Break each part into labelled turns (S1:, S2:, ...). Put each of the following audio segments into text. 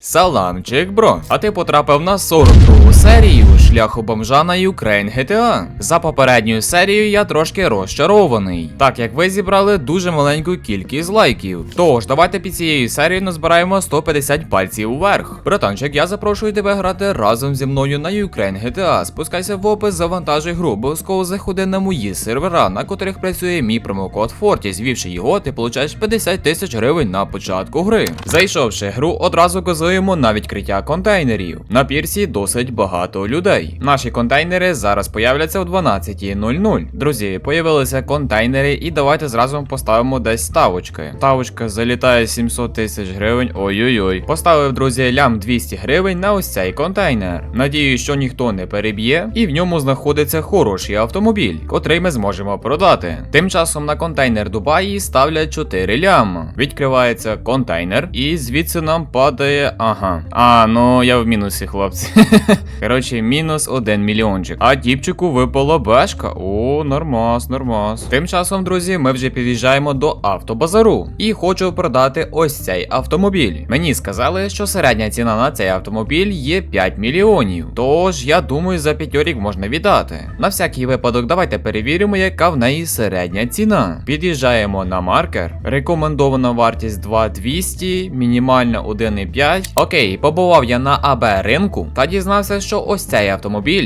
S1: Саламчик, бро, а ти потрапив на 42 серію шляху бомжа на Ukraine GTA. За попередньою серією я трошки розчарований, так як ви зібрали дуже маленьку кількість лайків. Тож, давайте під цією серією назбираємо 150 пальців вверх. Братанчик, я запрошую тебе грати разом зі мною на Ukraine GTA. Спускайся в опис, завантажуй гру, обов'язково заходи на мої сервера, на котрих працює мій промокод Fortis. Звівши його, ти получаєш 50 тисяч гривень на початку гри. Зайшовши гру, одразу козуємо на відкриття контейнерів. На пірсі досить багато людей. Наші контейнери зараз появляться о 12.00. Друзі, появилися контейнери, і давайте зразу поставимо десь ставочки. Ставочка залітає 700 тисяч гривень. Ой-ой-ой. Поставив, друзі, лям 200 гривень на ось цей контейнер. Надію, що ніхто не переб'є, і в ньому знаходиться хороший автомобіль, котрий ми зможемо продати. Тим часом на контейнер Дубаї ставлять 4 ляма. Відкривається контейнер, і звідси нам падає. Ага. А, ну я в мінусі, хлопці. Коротше, мінус 1 мільйончик. А діпчику випала бешка. О, нормас, нормас. Тим часом, друзі, ми вже під'їжджаємо до автобазару. І хочу продати ось цей автомобіль. Мені сказали, що середня ціна на цей автомобіль є 5 мільйонів. Тож я думаю, за п'ятьорік можна віддати. На всякий випадок, давайте перевіримо, яка в неї середня ціна. Під'їжджаємо на маркер. Рекомендована вартість 2200, мінімальна 1,5. Окей, побував я на АБ ринку та дізнався, що ось цей автомобіль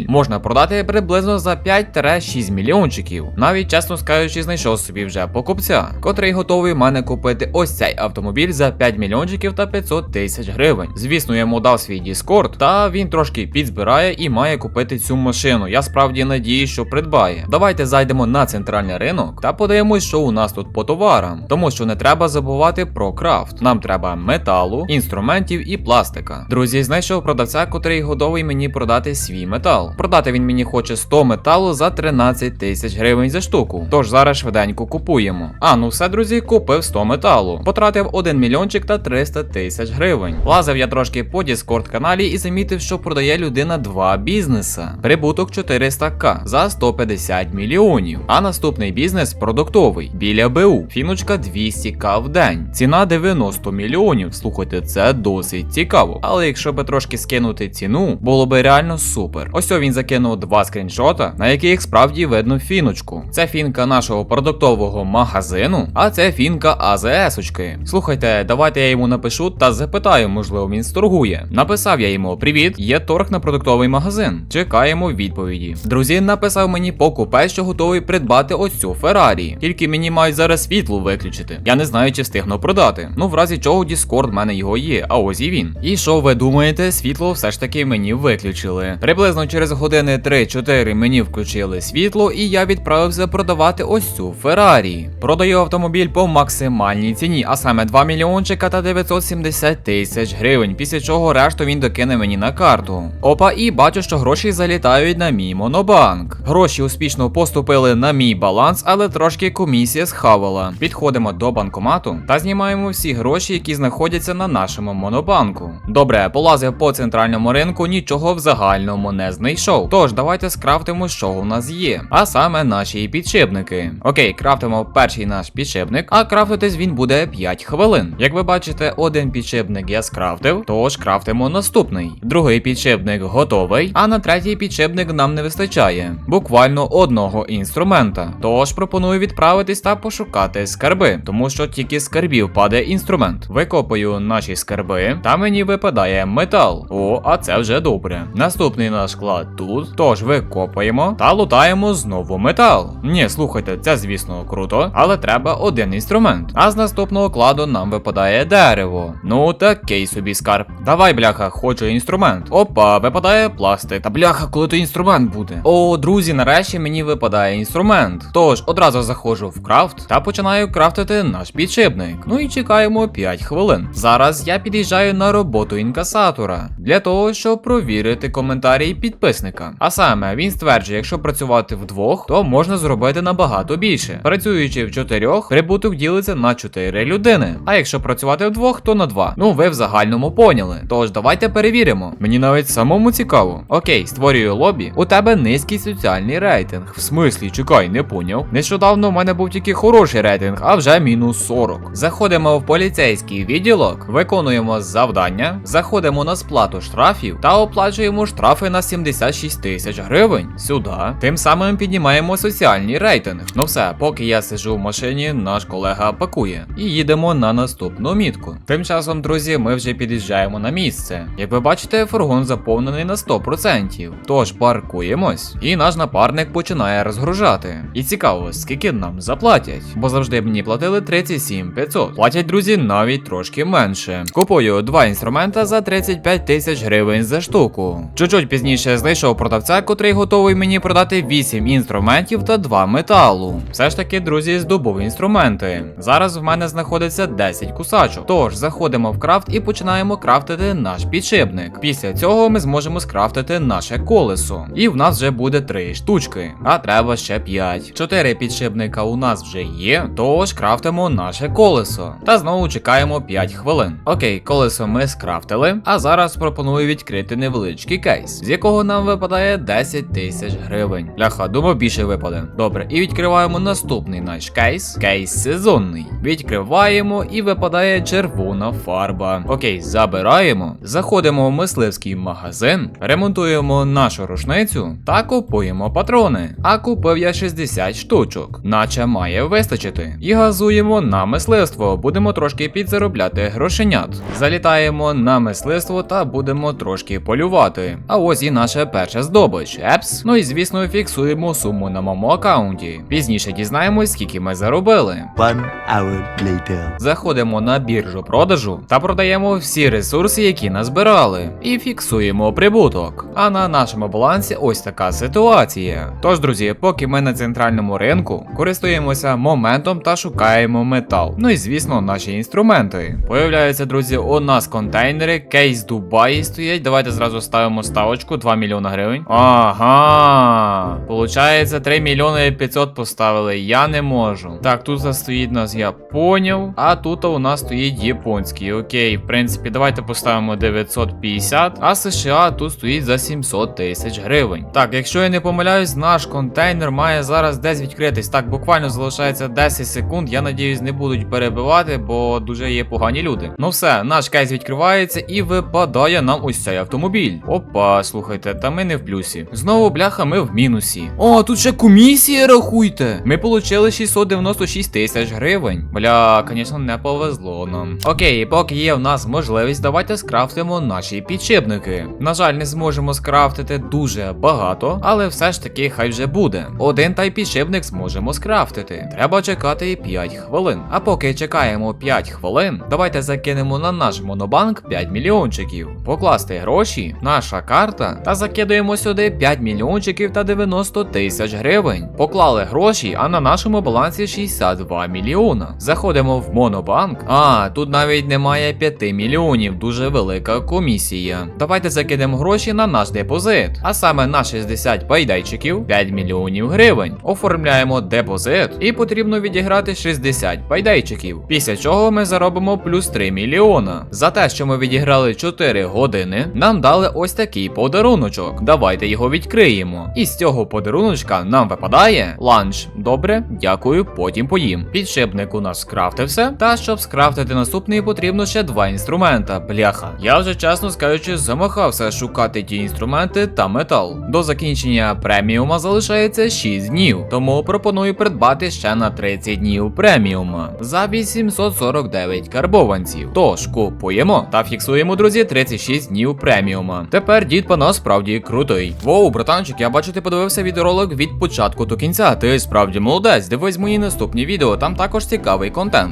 S1: можна продати приблизно за 5-6 мільйончиків. Навіть чесно скажучи, знайшов собі вже покупця, котрий готовий мене купити ось цей автомобіль за 5 мільйончиків та 500 тисяч гривень. Звісно, я йому дав свій Discord, та він трошки підзбирає і має купити цю машину. Я справді надію, що придбає. Давайте зайдемо на центральний ринок та подивимось, що у нас тут по товарам. Тому що не треба забувати про крафт. Нам треба металу, інструментів і пластика. Друзі, знайшов продавця, котрий готовий мені продати свій метал. Продати він мені хоче 100 металу за 13 тисяч гривень за штуку. Тож зараз швиденько купуємо. А ну все, друзі, купив 100 металу. Потратив 1 мільйончик та 300 тисяч гривень. Лазив я трошки по Discord каналі і замітив, що продає людина два бізнеса. Прибуток 400к за 150 мільйонів. А наступний бізнес продуктовий біля БУ. Фіночка 200к в день. Ціна 90 мільйонів. Слухайте, це досить цікаво. Але якщо би трошки скинути ціну, було би реально супер. Ось він закинув два скріншота, на яких справді видно фіночку. Це фінка нашого продуктового магазину, а це фінка АЗС-очки. Слухайте, давайте я йому напишу та запитаю, можливо, він сторгує. Написав я йому: Привіт, є торг на продуктовий магазин. Чекаємо відповіді. Друзі, написав мені покупець, що готовий придбати ось цю Феррарі. Тільки мені мають зараз світло виключити. Я не знаю, чи встигну продати. Ну, в разі чого Discord в мене його є, а ось і він. І що ви думаєте, світло все ж таки мені виключили. Приблизно через години 3-4 мені включили світло, і я відправився продавати ось цю Феррарі. Продаю автомобіль по максимальній ціні, а саме 2 мільйончика та 970 тисяч гривень. Після чого решту він докине мені на карту. Опа, і бачу, що гроші залітають на мій монобанк. Гроші успішно поступили на мій баланс, але трошки комісія схавала. Підходимо до банкомату та знімаємо всі гроші, які знаходяться на нашому монобанку. Добре, полазив по центральному ринку, нічого в загальному не знайшов. Тож давайте скрафтимо, що у нас є. А саме наші підшипники. Окей, крафтимо перший наш підшипник, а крафтитись він буде 5 хвилин. Як ви бачите, один підшипник я скрафтив, тож крафтимо наступний. Другий підшипник готовий, а на третій підшипник нам не вистачає. Буквально одного інструмента. Тож пропоную відправитись та пошукати скарби, тому що тільки скарбів падає інструмент. Викопаю наші скарби, та мені випадає метал. О, а це вже добре. Наступний наш клад тут. Тож викопаємо та лутаємо знову метал. Ні, слухайте, це звісно круто, але треба один інструмент. А з наступного кладу нам випадає дерево. Ну такий собі скарб. Давай, бляха, хочу інструмент. Опа, випадає пластик. Та бляха, коли то інструмент буде. О, друзі, нарешті мені випадає інструмент. Тож одразу заходжу в крафт та починаю крафтити наш підшипник. Ну і чекаємо 5 хвилин. Зараз я під'їжджаю на роботу інкасатора для того, щоб провірити коментарі підписника. А саме він стверджує, якщо працювати вдвох, то можна зробити набагато більше. Працюючи в чотирьох, прибуток ділиться на 4 людини. А якщо працювати вдвох, то на 2. Ну ви в загальному поняли. Тож давайте перевіримо. Мені навіть самому цікаво. Окей, створюю лобі. У тебе низький соціальний рейтинг. В смислі, чекай, не поняв. Нещодавно в мене був тільки хороший рейтинг, а вже мінус 40. Заходимо в поліцейський відділок, виконуємо завдання, заходимо на сплату штрафів та оплачуємо штрафи на 76 тисяч гривень. Сюди. Тим самим піднімаємо соціальний рейтинг. Ну все, поки я сижу в машині, наш колега пакує. І їдемо на наступну мітку. Тим часом, друзі, ми вже під'їжджаємо на місце. Як ви бачите, фургон заповнений на 100%. Тож паркуємось, і наш напарник починає розгружати. І цікаво, скільки нам заплатять, бо завжди мені платили 37 500. Платять друзі навіть трошки менше. Купую два інструмента за 35 тисяч гривень за штуку. Чуть-чуть знайшов продавця, котрий готовий мені продати 8 інструментів та 2 металу. Все ж таки, друзі, здобув інструменти. Зараз в мене знаходиться 10 кусачок. Тож заходимо в крафт і починаємо крафтити наш підшипник. Після цього ми зможемо скрафтити наше колесо. І в нас вже буде 3 штучки, а треба ще 5. 4 підшипника у нас вже є, тож крафтимо наше колесо. Та знову чекаємо 5 хвилин. Окей, колесо ми скрафтили, а зараз пропоную відкрити невеличкий кейс, якого нам випадає 10 тисяч гривень. Ляха, думав більше випаде. Добре, і відкриваємо наступний наш кейс. Кейс сезонний. Відкриваємо і випадає червона фарба. Окей, забираємо. Заходимо в мисливський магазин, ремонтуємо нашу рушницю та купуємо патрони. А купив я 60 штучок, наче має вистачити. І газуємо на мисливство. Будемо трошки підзаробляти грошенят. Залітаємо на мисливство та будемо трошки полювати. А ось і наша перша здобич. Епс. Ну і звісно, фіксуємо суму на моєму аккаунті. Пізніше дізнаємось, скільки ми заробили.
S2: One hour later.
S1: Заходимо на біржу продажу та продаємо всі ресурси, які назбирали, і фіксуємо прибуток. А на нашому балансі ось така ситуація. Тож, друзі, поки ми на центральному ринку користуємося моментом та шукаємо метал. Ну і звісно, наші інструменти. Появляються, друзі, у нас контейнери, кейс Дубаї стоять. Давайте зразу ставимо ставочку 2 мільйона гривень. Ага. Получається 3 мільйони 500 поставили. Я не можу. Так, тут стоїть у нас, я поняв. А тут у нас стоїть японський. Окей, в принципі, давайте поставимо 950. А США тут стоїть за 700 тисяч гривень. Так, якщо я не помиляюсь, наш контейнер має зараз десь відкритись. Так, буквально залишається 10 секунд. Я надіюсь, не будуть перебивати, бо дуже є погані люди. Ну все, наш кейс відкривається і випадає нам ось цей автомобіль. Опа, слухайте, та ми не в плюсі. Знову бляха, ми в мінусі. О, тут ще комісія, рахуйте. Ми получили 696 тисяч гривень. Бля, звісно, не повезло нам. Окей, поки є в нас можливість, давайте скрафтимо наші підшипники. На жаль, не зможемо скрафтити дуже багато, але все ж таки хай вже буде. Один та й підшипник зможемо скрафтити. Треба чекати 5 хвилин. А поки чекаємо 5 хвилин, давайте закинемо на наш монобанк 5 мільйончиків. Покласти гроші, наша карта, та закидуємо сюди 5 мільйончиків та 90 тисяч гривень. Поклали гроші, а на нашому балансі 62 мільйона. Заходимо в монобанк. А, тут навіть немає 5 мільйонів, дуже велика комісія. Давайте закинемо гроші на наш депозит, а саме на 60 пайдайчиків 5 мільйонів гривень. Оформляємо депозит і потрібно відіграти 60 пайдайчиків. Після чого ми заробимо плюс 3 мільйона. За те, що ми відіграли 4 години, нам дали ось такий подаруночок. Давайте його відкриємо. І з цього подаруночка нам випадає ланч. Добре, дякую, потім поїм. Підшипник у нас скрафтився. Та щоб скрафтити наступний, потрібно ще два інструмента. Бляха. Я вже чесно скажучи, замахався шукати ті інструменти та метал. До закінчення преміума залишається 6 днів, тому пропоную придбати ще на 30 днів преміума за 849 карбованців. Тож купуємо та фіксуємо, друзі, 36 днів преміума. Тепер дід по нас справді крутий. Воу, братанчик, я бачу, ти подивився відеоролик від початку до кінця. Ти справді молодець. Дивись мої наступні відео, там також цікавий контент.